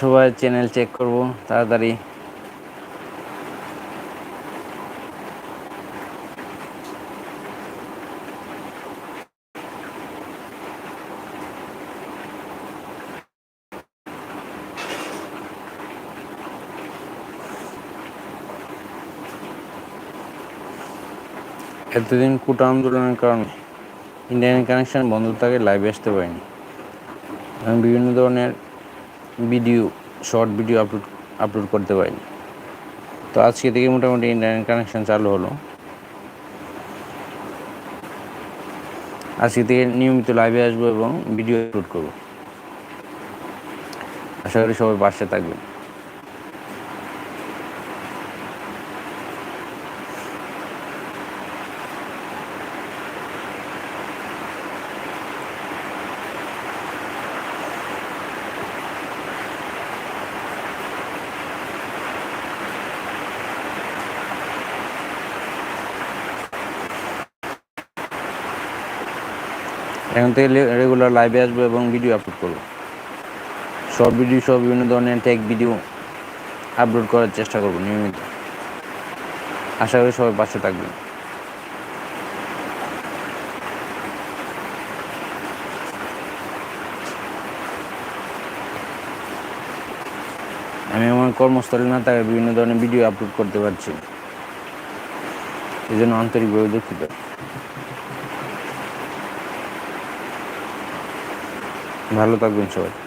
সবাই channel check করব, তাড়াতাড়ি। এতদিন কোটা আন্দোলনের কারণে ইন্ডিয়ান কানেকশন বন্ধ থাকে লাইভে আসতে পারিনি। আমি বিভিন্ন ধরনের video, short video upload upload করতে পারিনি। তো আজকে থেকে মোটামুটি ইন্টারনেট কানেকশান চালু হলো। আজকে থেকে নিয়মিত লাইভে আসব এবং ভিডিও আপলোড করব। আশা করি সবাই পাশে থাকবেন। এখন থেকে রেগুলার লাইভে আসব এবং ভিডিও আপলোড করব। শর্ট ভিডিও সহ বিভিন্ন ধরনের টেক ভিডিও আপলোড করার চেষ্টা করব নিয়মিত। আশা করি সবাই পাশে থাকবেন। আমি আমার কর্মস্থলে না থাকায় বিভিন্ন ধরনের ভিডিও আপলোড করতে পারছি এই জন্য আন্তরিকভাবে দুঃখিত। ভালো থাকবেন সবাই